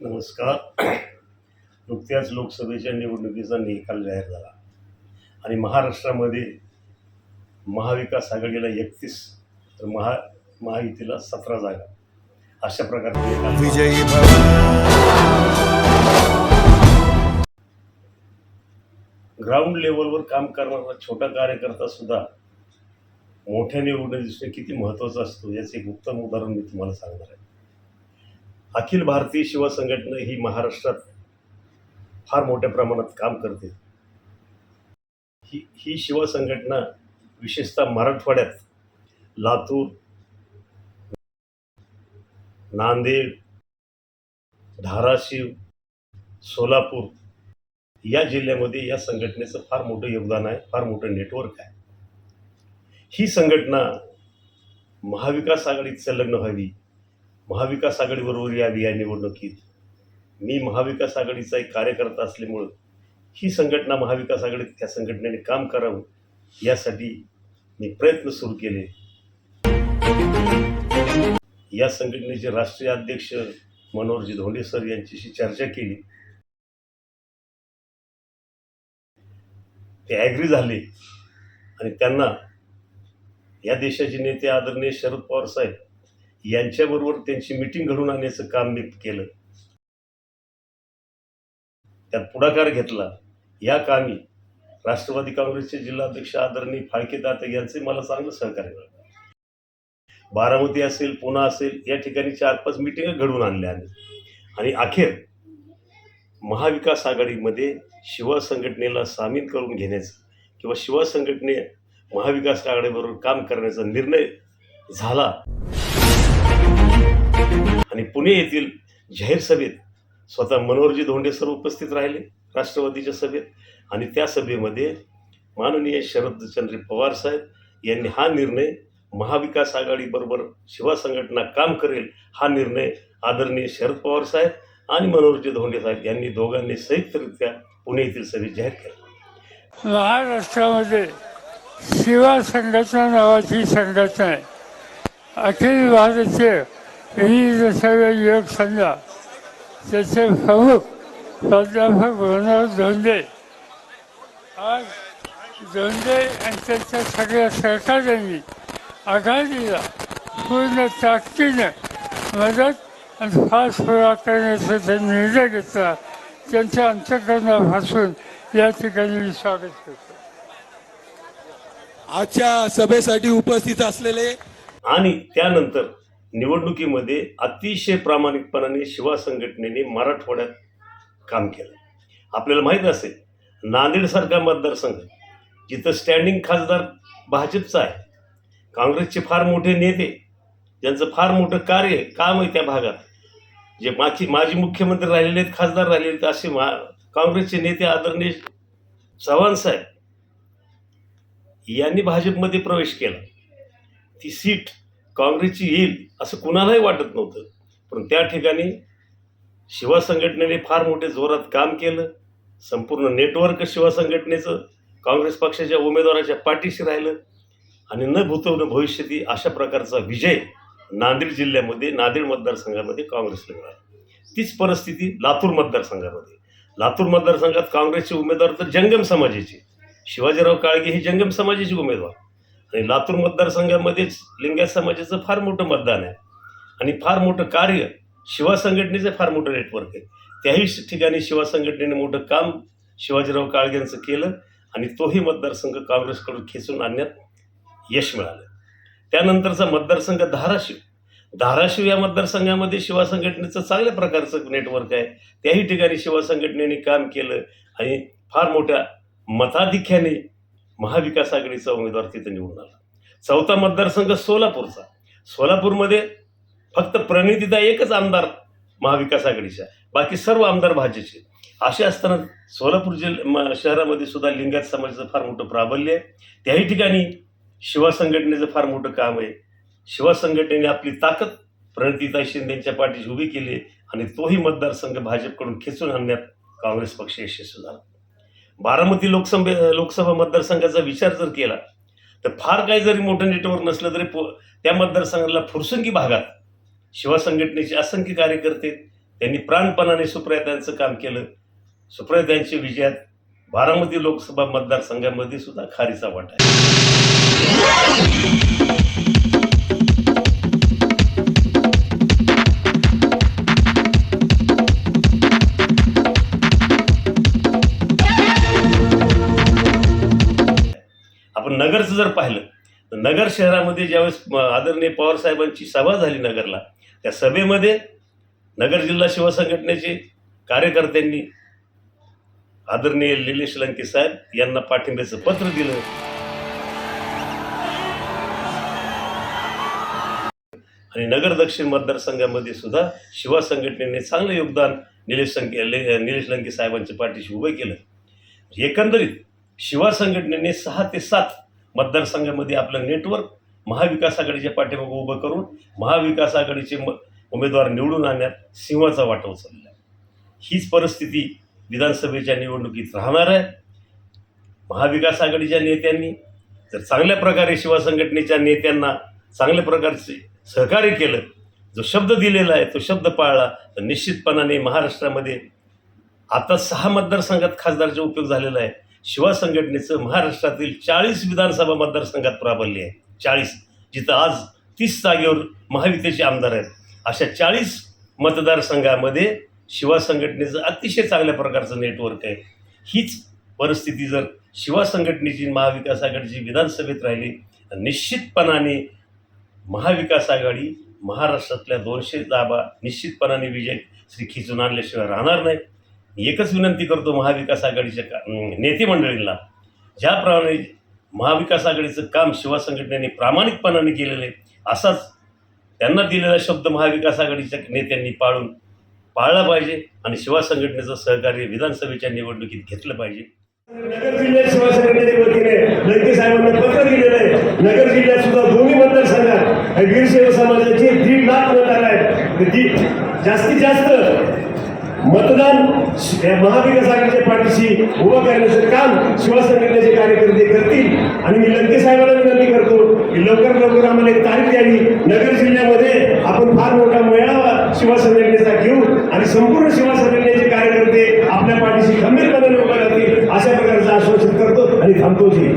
नमस्कार. नुकत्याच लोकसभेच्या निवडणुकीचा निकाल जाहीर झाला. आणि महाराष्ट्रामध्ये महाविकास आघाडीला एकतीस तर महा महायुतीला सतरा जागा. अशा प्रकारचे. विजयी ग्राउंड लेवलवर काम करणारा छोटा कार्यकर्ता सुद्धा मोठ्या निवडणूक दिसणे किती महत्त्वाचा असतो याचं एक उत्तम उदाहरण मी तुम्हाला सांगणार आहे. अखिल भारतीय शिवा संघटना ही महाराष्ट्रात फार मोठ्या प्रमाणात काम करते. ही ही शिवा संघटना विशेषतः मराठवाड्यात लातूर नांदेड धाराशिव सोलापूर या जिल्ह्यामध्ये या संघटनेचं फार मोठं योगदान आहे फार मोठं नेटवर्क आहे. ही संघटना महाविकास आघाडीत संलग्न व्हावी महाविकास आघाडीबरोबर यावी या निवडणुकीत. मी महाविकास आघाडीचा एक कार्यकर्ता असल्यामुळं ही संघटना महाविकास आघाडीत त्या संघटनेने काम करावं यासाठी मी प्रयत्न सुरू केले. या संघटनेचे राष्ट्रीय अध्यक्ष मनोहरजी धोंडे सर यांच्याशी चर्चा केली. ते ॲग्री झाले. आणि त्यांना या देशाचे नेते आदरणीय शरद पवार साहेब यांच्याबरोबर त्यांची मिटिंग घडवून आणण्याचं काम मी केलं. त्यात पुढाकार घेतला. या कामी राष्ट्रवादी काँग्रेसचे जिल्हाध्यक्ष आदरणीय फाळके दाते यांचे मला चांगलं सहकार्य मिळालं. बारामती असेल पुणा असेल या ठिकाणी चार पाच मिटिंग घडवून आणल्या आम्ही. आणि अखेर महाविकास आघाडीमध्ये शिवा संघटनेला सामील करून घेण्याचं किंवा शिवा संघटने महाविकास आघाडीबरोबर काम करण्याचा निर्णय झाला. आणि पुणे येथील जाहीर सभेत स्वतः मनोहरजी धोंडे सर उपस्थित राहिले राष्ट्रवादीच्या सभेत. आणि त्या सभेमध्ये माननीय शरदचंद्र पवार साहेब यांनी हा निर्णय महाविकास आघाडीबरोबर शिवा संघटना काम करेल हा निर्णय आदरणीय शरद पवार साहेब आणि मनोहरजी धोंडे साहेब यांनी दोघांनी संयुक्तरित्या पुणे येथील सभेत जाहीर केला. महाराष्ट्रामध्ये शिवा संघटना नावाची संघटना आहे. अखिल भारतीय विविध सेवा योग संघ त्याचे प्रमुख प्राध्यापक मनोहर धोंडे आज धोंडे आणि त्यांच्या सगळ्या सहकार्यांनी आघाडीला पूर्ण ताकदीनं मदत आणि फास पुरा करण्याचा ते निर्णय घेतला त्यांच्या अंतकरणापासून या ठिकाणी मी स्वागत करतो आजच्या सभेसाठी उपस्थित असलेले आणि त्यानंतर निवडणुकीमध्ये अतिशय प्रामाणिकपणाने शिवा संघटनेने मराठवाड्यात काम केलं. आपल्याला माहीत असेल नांदेडसारखा मतदारसंघ जिथं स्टँडिंग खासदार भाजपचा आहे. काँग्रेसचे फार मोठे नेते ज्यांचं फार मोठं कार्य काम आहे त्या भागात. जे माजी माजी मुख्यमंत्री राहिलेले आहेत खासदार राहिलेले आहेत असे मा काँग्रेसचे नेते आदरणीय चव्हाण साहेब यांनी भाजपमध्ये प्रवेश केला. ती सीट काँग्रेसची येईल असं कुणालाही वाटत नव्हतं. पण त्या ठिकाणी शिवा संघटनेने फार मोठे जोरात काम केलं. संपूर्ण नेटवर्क शिवा संघटनेचं काँग्रेस पक्षाच्या उमेदवाराच्या पाठीशी राहिलं. आणि न भूतवणं भविष्यती अशा प्रकारचा विजय नांदेड जिल्ह्यामध्ये नांदेड मतदारसंघामध्ये काँग्रेसला मिळाला. तीच परिस्थिती लातूर मतदारसंघामध्ये. लातूर मतदारसंघात काँग्रेसचे उमेदवार तर जंगम समाजाचे. शिवाजीराव काळगे हे जंगम समाजाचे उमेदवार. लातूर मतदारसंघामध्येच लिंगायत समाजाचं फार मोठं मतदान आहे. आणि फार मोठं कार्य शिवा संघटनेचं फार मोठं नेटवर्क आहे. त्याही ठिकाणी शिवा संघटनेने मोठं काम शिवाजीराव काळग्यांचं केलं आणि तोही मतदारसंघ काँग्रेसकडून खेचून आणण्यात यश मिळालं. त्यानंतरचा मतदारसंघ धाराशिव. धाराशिव या मतदारसंघामध्ये शिवा संघटनेचं चांगल्या प्रकारचं नेटवर्क आहे. त्याही ठिकाणी शिवा संघटनेने काम केलं आणि फार मोठ्या मताधिक्याने महाविकास आघाडीचा उमेदवार तिथं निवडून आला. चौथा मतदारसंघ सोलापूरचा. सोलापूरमध्ये फक्त प्रणितीचा एकच आमदार महाविकास आघाडीचा बाकी सर्व आमदार भाजपचे असे असताना सोलापूर जिल्हा म- शहरामध्ये सुद्धा लिंगायत समाजाचं फार मोठं प्राबल्य आहे. त्याही ठिकाणी शिवा संघटनेचं फार मोठं काम आहे. शिवा संघटनेने आपली ताकद प्रणितीताई शिंदेच्या पाठीशी उभी केली आणि तोही मतदारसंघ भाजपकडून खेचून आणण्यात काँग्रेस पक्ष यशस्वी झाला. बारामती लोकसभे लोकसभा मतदारसंघाचा विचार जर केला तर फार काही जरी मोठं नेटवर्क नसलं तरी पो त्या मतदारसंघाला फुरसंगी भागात शिवा संघटनेचे असंख्य कार्यकर्ते त्यांनी प्राणपणाने सुप्रियातांचं काम केलं. सुप्रियातांच्या विजयात बारामती लोकसभा मतदारसंघामध्ये सुद्धा खारीचा वाटा आहे. नगरचं जर पाहिलं तर नगर शहरामध्ये ज्यावेळेस आदरणीय पवार साहेबांची सभा झाली नगरला त्या सभेमध्ये नगर जिल्हा शिवसंघटनेचे कार्यकर्त्यांनी आदरणीय निलेश लंके साहेब यांना पाठिंब्याचं पत्र दिलं. आणि नगर दक्षिण मतदारसंघामध्ये सुद्धा शिवा संघटनेने चांगलं योगदान निलेश संके ले- निलेश लंके साहेबांच्या पाठीशी उभं केलं. एकंदरीत शिवा संघटनेने सहा ते सात मतदारसंघामध्ये आपलं नेटवर्क महाविकास आघाडीच्या पाठीमागं उभं करून महाविकास आघाडीचे म उमेदवार निवडून आणण्यात सिंहाचा वाटा उचलला. हीच परिस्थिती विधानसभेच्या निवडणुकीत राहणार आहे. महाविकास आघाडीच्या नेत्यांनी जर चांगल्या प्रकारे शिवा संघटनेच्या नेत्यांना चांगल्या प्रकारचे सहकार्य केलं जो शब्द दिलेला आहे तो शब्द पाळला तर निश्चितपणाने महाराष्ट्रामध्ये आता सहा मतदारसंघात खासदारचा उपयोग झालेला आहे. शिवा संघटनेचं महाराष्ट्रातील चाळीस विधानसभा मतदारसंघात प्राबल्य आहे. चाळीस. जिथं आज तीस जागेवर महाविद्याचे आमदार आहेत. अशा चाळीस मतदारसंघामध्ये शिवा संघटनेचं अतिशय चांगल्या प्रकारचं नेटवर्क आहे. हीच परिस्थिती जर शिवा संघटनेची महाविकास आघाडीची विधानसभेत राहिली तर निश्चितपणाने महाविकास आघाडी महाराष्ट्रातल्या दोनशे जाबा निश्चितपणाने विजय श्री खिचून आणल्याशिवाय राहणार नाही. एकच विनंती करतो महाविकास आघाडीच्या का नेते मंडळींना. ज्याप्रमाणे महाविकास आघाडीचं काम शिवा संघटनेने प्रामाणिकपणाने केलेलं आहे असाच त्यांना दिलेला शब्द महाविकास आघाडीच्या नेत्यांनी पाळून पाळला पाहिजे आणि शिवा संघटनेचं सहकार्य विधानसभेच्या निवडणुकीत घेतलं पाहिजे. नगर जिल्ह्यात शिवसेनेच्या वतीने लंके साहेबांना पत्र दिलेलं आहे. नगर जिल्ह्यात सुद्धा दोन्ही मतदारसंघात वीरशैव समाजाचे दीड लाख मतदार आहेत. जास्तीत जास्त मतदान महाविकास आघाडीच्या पाठीशी उभं करण्याचं काम शिवसंघटनेचे कार्यकर्ते करतील. आणि मी लंके साहेबांना विनंती करतो की लवकर लवकर आम्हाला एक तारीख द्यावी. नगर जिल्ह्यामध्ये आपण फार मोठा मेळावा शिवसंघटनेचा घेऊ आणि संपूर्ण शिवसंघटनेचे कार्यकर्ते आपल्या पाठीशी खंबीरपणे उभे राहतील अशा प्रकारचं आश्वासन करतो आणि थांबतो. जी